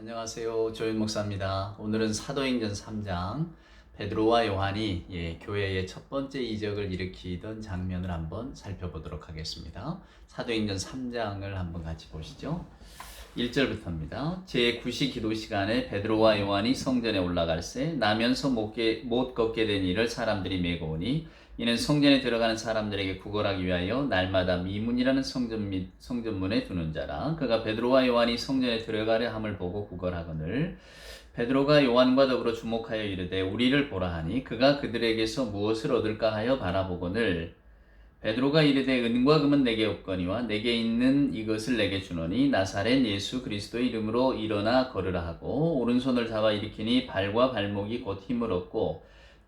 안녕하세요. 조윤 목사입니다. 오늘은 사도행전 3장 베드로와 요한이 예, 교회의 첫 번째 이적을 일으키던 장면을 한번 살펴보도록 하겠습니다. 사도행전 3장을 한번 같이 보시죠. 1절부터입니다. 제9시 기도 시간에 베드로와 요한이 성전에 올라갈새 나면서 못, 게, 못 걷게 된 이를 사람들이 메고 오니 이는 성전에 들어가는 사람들에게 구걸하기 위하여 날마다 미문이라는 성전 및 성전문에 두는 자라. 그가 베드로와 요한이 성전에 들어가려 함을 보고 구걸하거늘 베드로가 요한과 더불어 주목하여 이르되 우리를 보라 하니 그가 그들에게서 무엇을 얻을까 하여 바라보거늘. 베드로가 이르되 은과 금은 내게 없거니와 내게 있는 이것을 내게 주노니 나사렛 예수 그리스도의 이름으로 일어나 걸으라 하고 오른손을 잡아 일으키니 발과 발목이 곧 힘을 얻고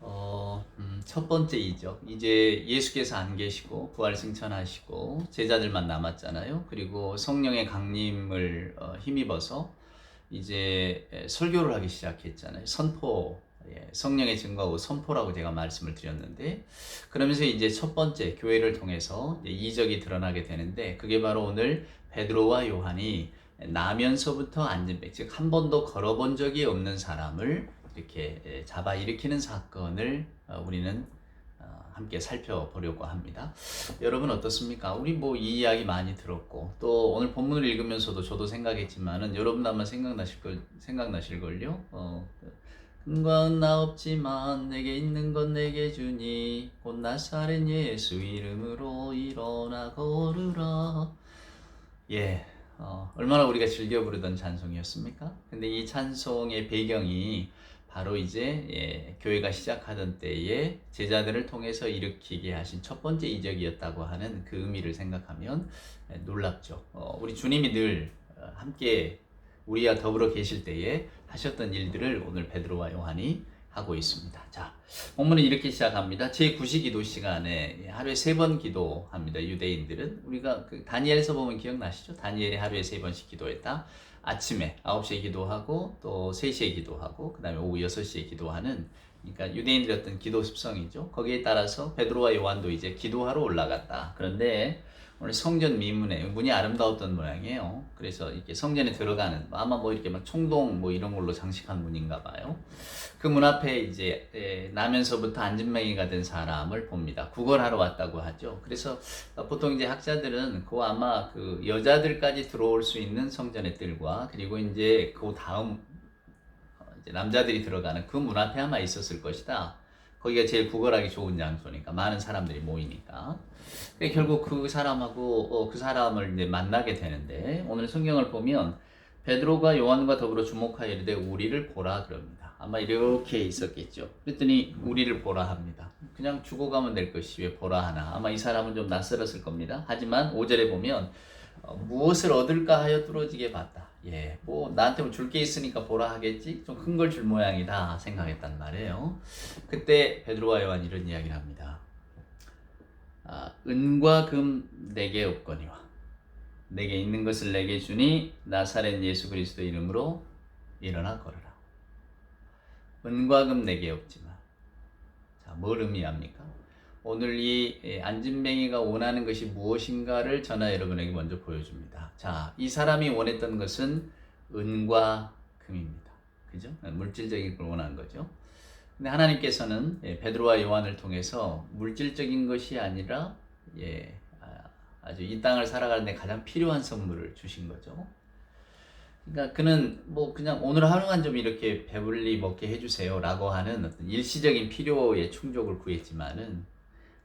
어, 음, 첫 번째 이적. 이제 예수께서 안 계시고 부활 승천하시고 제자들만 남았잖아요. 그리고 성령의 강림을 어, 힘입어서 이제 에, 설교를 하기 시작했잖아요. 선포, 예, 성령의 증거하고 선포라고 제가 말씀을 드렸는데 그러면서 이제 첫 번째 교회를 통해서 이적이 드러나게 되는데 그게 바로 오늘 베드로와 요한이 나면서부터 앉은 백, 즉 한 번도 걸어본 적이 없는 사람을 이렇게 예, 잡아 일으키는 사건을 어, 우리는 어, 함께 살펴보려고 합니다. 여러분 어떻습니까? 우리 뭐 이 이야기 많이 들었고 또 오늘 본문을 읽으면서도 저도 생각했지만은 여러분 아마 생각나실 걸 생각나실 걸요. 어, 근거는 나 없지만 내게 있는 건 내게 주니 곧 나사렛 예수 이름으로 일어나 걸으라. 예, 어, 얼마나 우리가 즐겨 부르던 찬송이었습니까? 근데 이 찬송의 배경이 바로 이제 예, 교회가 시작하던 때에 제자들을 통해서 일으키게 하신 첫 번째 이적이었다고 하는 그 의미를 생각하면 예, 놀랍죠. 어, 우리 주님이 늘 어, 함께 우리와 더불어 계실 때에 하셨던 일들을 오늘 베드로와 요한이 하고 있습니다. 자, 본문은 이렇게 시작합니다. 제 9시 기도 시간에 하루에 세 번 기도합니다. 유대인들은 우리가 그 다니엘에서 보면 기억나시죠? 다니엘이 하루에 세 번씩 기도했다. 아침에 9시에 기도하고 또 3시에 기도하고 그 다음에 오후 6시에 기도하는 그러니까 유대인들의 어떤 기도 습성이죠. 거기에 따라서 베드로와 요한도 이제 기도하러 올라갔다. 그런데 오늘 성전 미문에 문이 아름다웠던 모양이에요. 그래서 이렇게 성전에 들어가는 아마 뭐 이렇게 막 총동 뭐 이런 걸로 장식한 문인가 봐요. 그 문 앞에 이제 에, 나면서부터 안진뱅이가 된 사람을 봅니다. 구걸하러 왔다고 하죠. 그래서 보통 이제 학자들은 그 아마 그 여자들까지 들어올 수 있는 성전의 뜰과 그리고 이제 그 다음 어, 이제 남자들이 들어가는 그 문 앞에 아마 있었을 것이다. 거기가 제일 구걸하기 좋은 장소니까 많은 사람들이 모이니까. 결국 그 사람하고 어, 그 사람을 이제 만나게 되는데 오늘 성경을 보면 베드로가 요한과 더불어 주목하여 이르되 우리를 보라 그럽니다. 아마 이렇게 있었겠죠. 그랬더니 우리를 보라 합니다. 그냥 죽어가면 될 것이 왜 보라 하나. 아마 이 사람은 좀 낯설었을 겁니다. 하지만 5절에 보면 어, 무엇을 얻을까 하여 뚫어지게 봤다. 예, 뭐 나한테 뭐 줄 게 있으니까 보라 하겠지. 좀 큰 걸 줄 모양이다 생각했단 말이에요. 그때 베드로와 요한 이런 이야기를 합니다. 아, 은과 금 내게 없거니와 내게 있는 것을 내게 주니 나사렛 예수 그리스도 이름으로 일어나 걸으라. 은과 금 내게 없지만 자, 뭘 의미합니까? 오늘 이 예, 안진뱅이가 원하는 것이 무엇인가를 저나 여러분에게 먼저 보여줍니다. 자, 이 사람이 원했던 것은 은과 금입니다. 그죠? 물질적인 걸 원한 거죠. 근데 하나님께서는 예, 베드로와 요한을 통해서 물질적인 것이 아니라 예, 아, 아주 이 땅을 살아가는데 가장 필요한 선물을 주신 거죠. 그러니까 그는 뭐 그냥 오늘 하루만 좀 이렇게 배불리 먹게 해주세요라고 하는 어떤 일시적인 필요의 충족을 구했지만은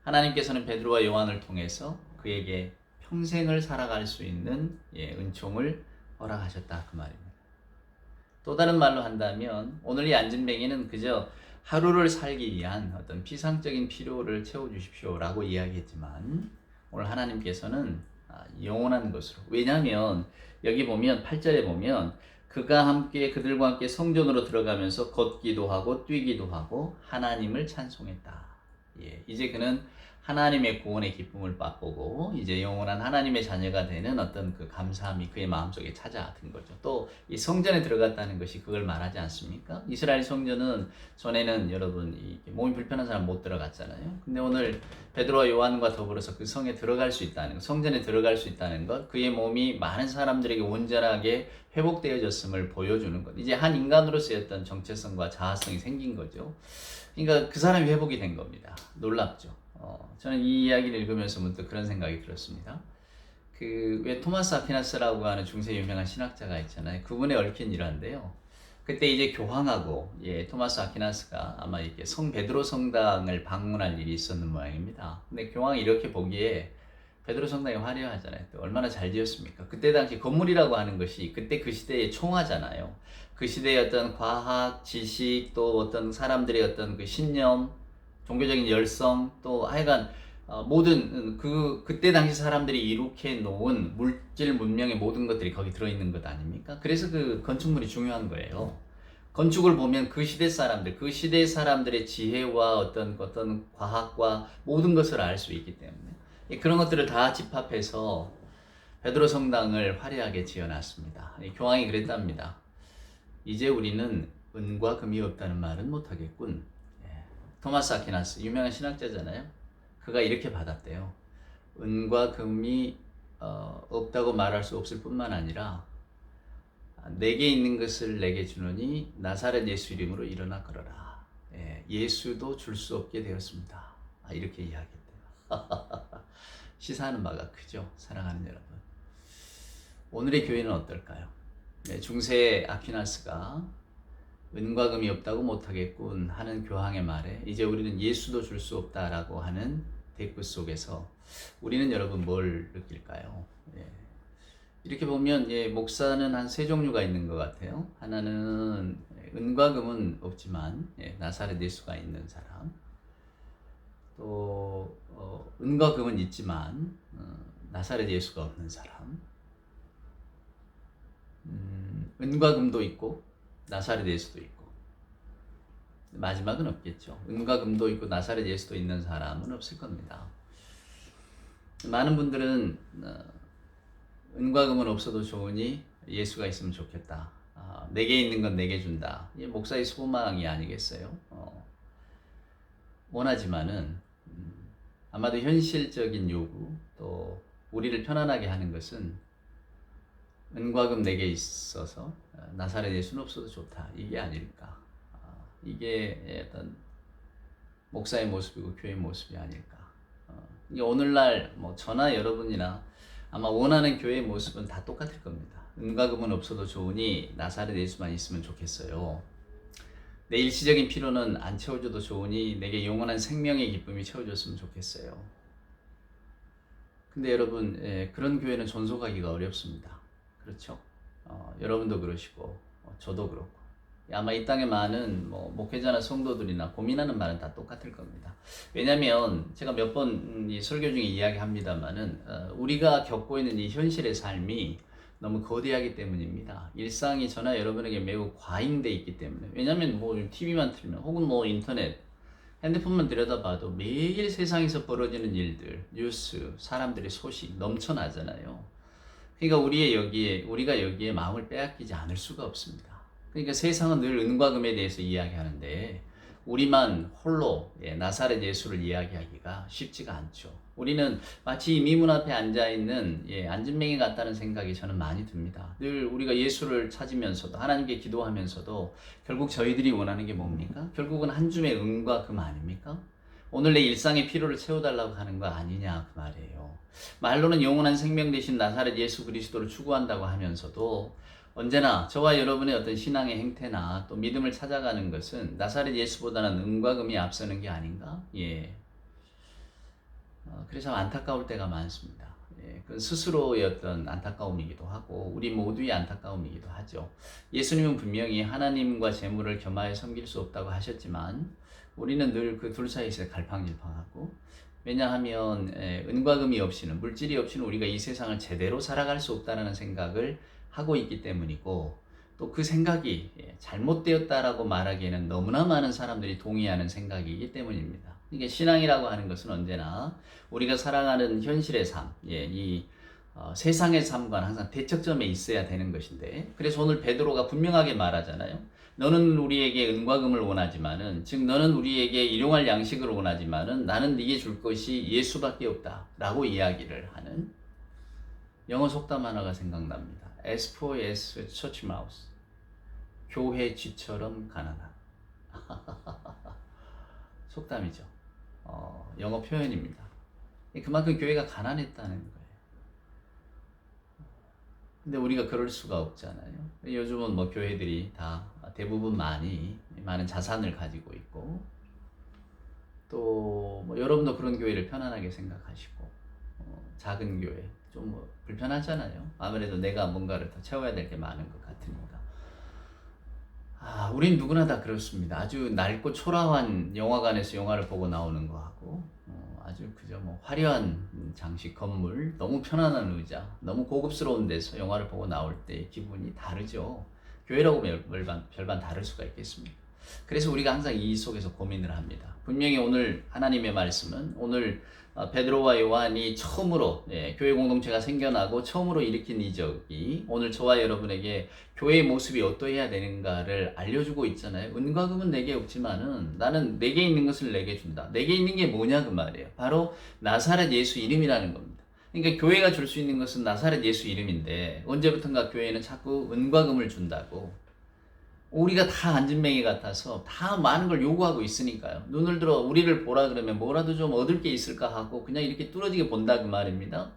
하나님께서는 베드로와 요한을 통해서 그에게 평생을 살아갈 수 있는 예, 은총을 허락하셨다 그 말입니다. 또 다른 말로 한다면 오늘 이 안진뱅이는 그저 하루를 살기 위한 어떤 피상적인 필요를 채워주십시오라고 이야기했지만 오늘 하나님께서는 아, 영원한 것으로 왜냐하면 여기 보면 8절에 보면 그가 함께 그들과 함께 성전으로 들어가면서 걷기도 하고 뛰기도 하고 하나님을 찬송했다. 예, 이제 그는 하나님의 구원의 기쁨을 맛보고 이제 영원한 하나님의 자녀가 되는 어떤 그 감사함이 그의 마음속에 찾아든 거죠. 또 이 성전에 들어갔다는 것이 그걸 말하지 않습니까? 이스라엘 성전은 전에는 여러분 이 몸이 불편한 사람 못 들어갔잖아요. 근데 오늘 베드로와 요한과 더불어서 그 성에 들어갈 수 있다는 것, 성전에 들어갈 수 있다는 것, 그의 몸이 많은 사람들에게 온전하게 회복되어졌음을 보여주는 것. 이제 한 인간으로서의 어떤 정체성과 자아성이 생긴 거죠. 그러니까 그 사람이 회복이 된 겁니다. 놀랍죠. 어, 저는 이 이야기를 읽으면서 문득 그런 생각이 들었습니다. 그 왜 토마스 아퀴나스라고 하는 중세 유명한 신학자가 있잖아요. 그분의 얽힌 일화인데요. 그때 이제 교황하고 예, 토마스 아퀴나스가 아마 이렇게 성 베드로 성당을 방문할 일이 있었는 모양입니다. 근데 교황이 이렇게 보기에 베드로 성당이 화려하잖아요. 또 얼마나 잘 지었습니까? 그때 당시 건물이라고 하는 것이 그때 그 시대의 총화잖아요. 그 시대의 어떤 과학, 지식, 또 어떤 사람들의 어떤 그 신념, 종교적인 열성, 또 하여간 어, 모든 그 그때 당시 사람들이 이룩해 놓은 물질 문명의 모든 것들이 거기 들어 있는 것 아닙니까? 그래서 그 건축물이 중요한 거예요. 건축을 보면 그 시대 사람들, 그 시대 사람들의 지혜와 어떤 어떤 과학과 모든 것을 알 수 있기 때문에 예, 그런 것들을 다 집합해서 베드로 성당을 화려하게 지어놨습니다. 이 교황이 그랬답니다. 이제 우리는 은과 금이 없다는 말은 못하겠군. 예. 토마스 아퀴나스 유명한 신학자잖아요. 그가 이렇게 받았대요. 은과 금이 어, 없다고 말할 수 없을 뿐만 아니라 내게 있는 것을 내게 주노니 나사렛 예수 이름으로 일어나 걸어라. 예, 수도 줄 수 없게 되었습니다. 아, 이렇게 이야기했대요. 시사하는 바가 크죠, 사랑하는 여러분. 오늘의 교회는 어떨까요? 네, 중세 아퀴나스가 은과 금이 없다고 못하겠군 하는 교황의 말에 이제 우리는 예수도 줄 수 없다라고 하는 댓글 속에서 우리는 여러분 뭘 느낄까요? 예. 이렇게 보면 예, 목사는 한 세 종류가 있는 것 같아요. 하나는 은과 금은 없지만 예, 나사렛 예수가 있는 사람. 또 어, 은과 금은 있지만 어, 나사렛 예수가 없는 사람. 음, 은과 금도 있고 나사렛 예수도 있고 마지막은 없겠죠. 은과 금도 있고 나사렛 예수도 있는 사람은 없을 겁니다. 많은 분들은 어, 은과 금은 없어도 좋으니 예수가 있으면 좋겠다. 아, 내게 있는 건 내게 준다. 이게 목사의 소망이 아니겠어요? 어, 원하지만은 음, 아마도 현실적인 요구 또 우리를 편안하게 하는 것은 은과 금 내게 있어서 어, 나사렛 예수는 없어도 좋다. 이게 아닐까. 이게 어떤 목사의 모습이고 교회의 모습이 아닐까. 어, 오늘날 뭐 저나 여러분이나 아마 원하는 교회의 모습은 다 똑같을 겁니다. 은과 금은 없어도 좋으니 나사렛 예수만 있으면 좋겠어요. 내 일시적인 필요는 안 채워줘도 좋으니 내게 영원한 생명의 기쁨이 채워줬으면 좋겠어요. 근데 여러분 예, 그런 교회는 존속하기가 어렵습니다. 그렇죠? 어, 여러분도 그러시고 어, 저도 그렇고 아마 이 땅에 많은 뭐 목회자나 성도들이나 고민하는 말은 다 똑같을 겁니다. 왜냐하면 제가 몇 번 이 설교 중에 이야기합니다만은 어, 우리가 겪고 있는 이 현실의 삶이 너무 거대하기 때문입니다. 일상이 저나 여러분에게 매우 과잉돼 있기 때문에 왜냐하면 뭐 TV만 틀면 혹은 뭐 인터넷 핸드폰만 들여다봐도 매일 세상에서 벌어지는 일들, 뉴스, 사람들의 소식 넘쳐나잖아요. 그러니까 우리의 여기에 우리가 여기에 마음을 빼앗기지 않을 수가 없습니다. 그러니까 세상은 늘 은과 금에 대해서 이야기하는데 우리만 홀로 예, 나사렛 예수를 이야기하기가 쉽지가 않죠. 우리는 마치 미문 앞에 앉아 있는 예, 안진맹이 같다는 생각이 저는 많이 듭니다. 늘 우리가 예수를 찾으면서도 하나님께 기도하면서도 결국 저희들이 원하는 게 뭡니까? 결국은 한 줌의 은과 금 아닙니까? 오늘 내 일상의 필요를 채워달라고 하는 거 아니냐 그 말이에요. 말로는 영원한 생명 대신 나사렛 예수 그리스도를 추구한다고 하면서도 언제나 저와 여러분의 어떤 신앙의 행태나 또 믿음을 찾아가는 것은 나사렛 예수보다는 은과 금이 앞서는 게 아닌가? 예. 어, 그래서 안타까울 때가 많습니다. 예, 그 스스로의 어떤 안타까움이기도 하고 우리 모두의 안타까움이기도 하죠. 예수님은 분명히 하나님과 재물을 겸하여 섬길 수 없다고 하셨지만 우리는 늘 그 둘 사이에서 갈팡질팡하고 왜냐하면 예, 은과 금이 없이는 물질이 없이는 우리가 이 세상을 제대로 살아갈 수 없다는 생각을 하고 있기 때문이고 또 그 생각이 예, 잘못되었다라고 말하기에는 너무나 많은 사람들이 동의하는 생각이기 때문입니다. 이게 신앙이라고 하는 것은 언제나 우리가 살아가는 현실의 삶, 예, 이 어, 세상의 삶과는 항상 대척점에 있어야 되는 것인데 그래서 오늘 베드로가 분명하게 말하잖아요. 너는 우리에게 은과 금을 원하지만은 즉 너는 우리에게 일용할 양식을 원하지만은 나는 네게 줄 것이 예수밖에 없다라고 이야기를 하는 영어 속담 하나가 생각납니다. As poor as church mouse. 교회 쥐처럼 가난한. 속담이죠. 어, 영어 표현입니다. 그만큼 교회가 가난했다는 거예요. 근데 우리가 그럴 수가 없잖아요. 요즘은 뭐 교회들이 다 대부분 많이 많은 자산을 가지고 있고 또 뭐 여러분도 그런 교회를 편안하게 생각하시고 어, 작은 교회 좀 뭐 불편하잖아요. 아무래도 내가 뭔가를 더 채워야 될 게 많은 것 같으니까. 아, 우린 누구나 다 그렇습니다. 아주 낡고 초라한 영화관에서 영화를 보고 나오는 거하고 어, 아주 그저 뭐 화려한 장식 건물, 너무 편안한 의자, 너무 고급스러운 데서 영화를 보고 나올 때 기분이 다르죠. 교회라고 별반, 별반 다를 수가 있겠습니까? 그래서 우리가 항상 이 속에서 고민을 합니다. 분명히 오늘 하나님의 말씀은 오늘 어, 베드로와 요한이 처음으로 예, 교회 공동체가 생겨나고 처음으로 일으킨 이적이 오늘 저와 여러분에게 교회의 모습이 어떠해야 되는가를 알려주고 있잖아요. 은과 금은 내게 없지만은 나는 내게 있는 것을 내게 준다. 내게 있는 게 뭐냐 그 말이에요. 바로 나사렛 예수 이름이라는 겁니다. 그러니까 교회가 줄 수 있는 것은 나사렛 예수 이름인데 언제부턴가 교회는 자꾸 은과 금을 준다고 우리가 다 안진뱅이 같아서 다 많은 걸 요구하고 있으니까요. 눈을 들어 우리를 보라 그러면 뭐라도 좀 얻을 게 있을까 하고 그냥 이렇게 뚫어지게 본다 그 말입니다.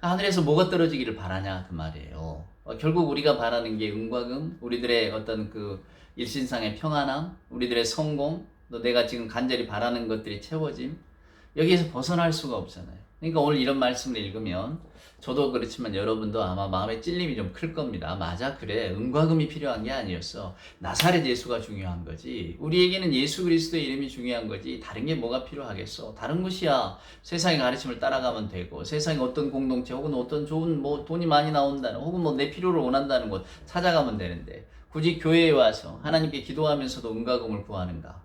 하늘에서 뭐가 떨어지기를 바라냐 그 말이에요. 어, 결국 우리가 바라는 게 은과 금, 우리들의 어떤 그 일신상의 평안함, 우리들의 성공, 또 내가 지금 간절히 바라는 것들이 채워짐, 여기에서 벗어날 수가 없잖아요. 그러니까 오늘 이런 말씀을 읽으면 저도 그렇지만 여러분도 아마 마음의 찔림이 좀 클 겁니다. 맞아, 그래. 은과 금이 필요한 게 아니었어. 나사렛 예수가 중요한 거지. 우리에게는 예수 그리스도의 이름이 중요한 거지. 다른 게 뭐가 필요하겠어? 다른 것이야. 세상의 가르침을 따라가면 되고, 세상에 어떤 공동체 혹은 어떤 좋은 뭐 돈이 많이 나온다는, 혹은 뭐 내 필요를 원한다는 곳 찾아가면 되는데, 굳이 교회에 와서 하나님께 기도하면서도 은과 금을 구하는가?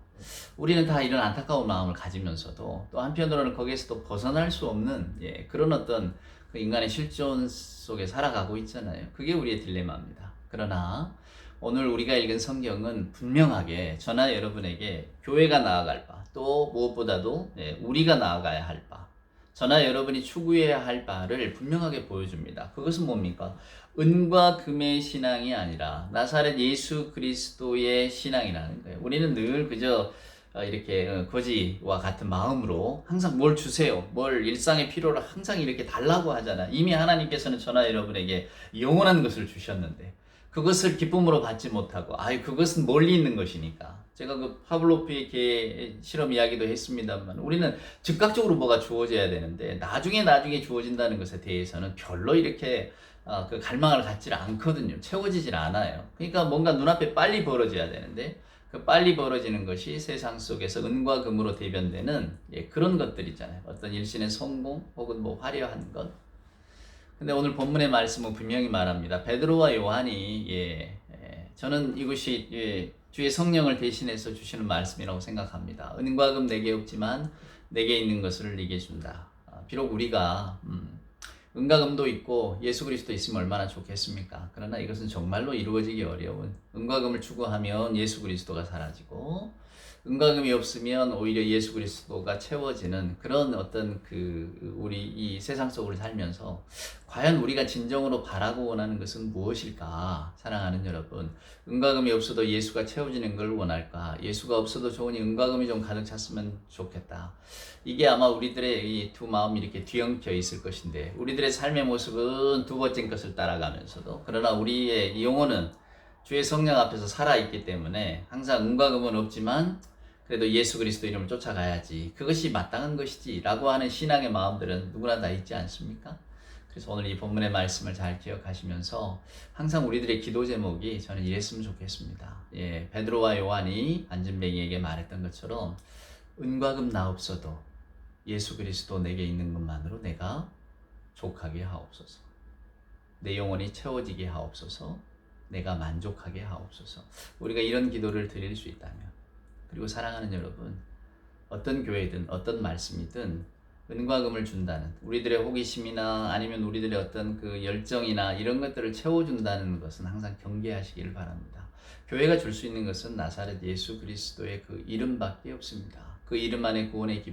우리는 다 이런 안타까운 마음을 가지면서도 또 한편으로는 거기에서도 벗어날 수 없는 예, 그런 어떤 그 인간의 실존 속에 살아가고 있잖아요. 그게 우리의 딜레마입니다. 그러나 오늘 우리가 읽은 성경은 분명하게 저나 여러분에게 교회가 나아갈 바, 또 무엇보다도 예, 우리가 나아가야 할 바, 저나 여러분이 추구해야 할 바를 분명하게 보여줍니다. 그것은 뭡니까? 은과 금의 신앙이 아니라 나사렛 예수 그리스도의 신앙이라는 거예요. 우리는 늘 그저 어, 이렇게 어, 거지와 같은 마음으로 항상 뭘 주세요. 뭘 일상의 필요를 항상 이렇게 달라고 하잖아. 이미 하나님께서는 저나 여러분에게 영원한 것을 주셨는데 그것을 기쁨으로 받지 못하고 아유 그것은 멀리 있는 것이니까 제가 그 파블로프의 개 실험 이야기도 했습니다만 우리는 즉각적으로 뭐가 주어져야 되는데 나중에 나중에 주어진다는 것에 대해서는 별로 이렇게 어, 그 갈망을 갖지 않거든요. 채워지질 않아요. 그러니까 뭔가 눈앞에 빨리 벌어져야 되는데 그 빨리 벌어지는 것이 세상 속에서 은과 금으로 대변되는 예, 그런 것들 있잖아요. 어떤 일신의 성공 혹은 뭐 화려한 것. 근데 오늘 본문의 말씀은 분명히 말합니다. 베드로와 요한이 예, 예, 저는 이것이 예, 주의 성령을 대신해서 주시는 말씀이라고 생각합니다. 은과 금 내게 없지만 내게 있는 것을 네게 준다. 아, 비록 우리가 음, 은과 금도 있고 예수 그리스도 있으면 얼마나 좋겠습니까? 그러나 이것은 정말로 이루어지기 어려운 은과 금을 추구하면 예수 그리스도가 사라지고 은과 금이 없으면 오히려 예수 그리스도가 채워지는 그런 어떤 그 우리 이 세상 속을 살면서 과연 우리가 진정으로 바라고 원하는 것은 무엇일까? 사랑하는 여러분, 은과 금이 없어도 예수가 채워지는 걸 원할까? 예수가 없어도 좋으니 은과 금이 좀 가득 찼으면 좋겠다. 이게 아마 우리들의 이 두 마음이 이렇게 뒤엉켜 있을 것인데 우리들의 삶의 모습은 두 번째 것을 따라가면서도 그러나 우리의 영혼은 주의 성령 앞에서 살아있기 때문에 항상 은과 금은 없지만 그래도 예수 그리스도 이름을 쫓아가야지. 그것이 마땅한 것이지. 라고 하는 신앙의 마음들은 누구나 다 있지 않습니까? 그래서 오늘 이 본문의 말씀을 잘 기억하시면서 항상 우리들의 기도 제목이 저는 이랬으면 좋겠습니다. 예, 베드로와 요한이 안진뱅이에게 말했던 것처럼 은과 금 나 없어도 예수 그리스도 내게 있는 것만으로 내가 족하게 하옵소서. 내 영혼이 채워지게 하옵소서. 내가 만족하게 하옵소서. 우리가 이런 기도를 드릴 수 있다면 그리고 사랑하는 여러분, 어떤 교회든 어떤 말씀이든 은과 금을 준다는 우리들의 호기심이나 아니면 우리들의 어떤 그 열정이나 이런 것들을 채워준다는 것은 항상 경계하시기를 바랍니다. 교회가 줄 수 있는 것은 나사렛 예수 그리스도의 그 이름밖에 없습니다. 그 이름 안에 구원의 기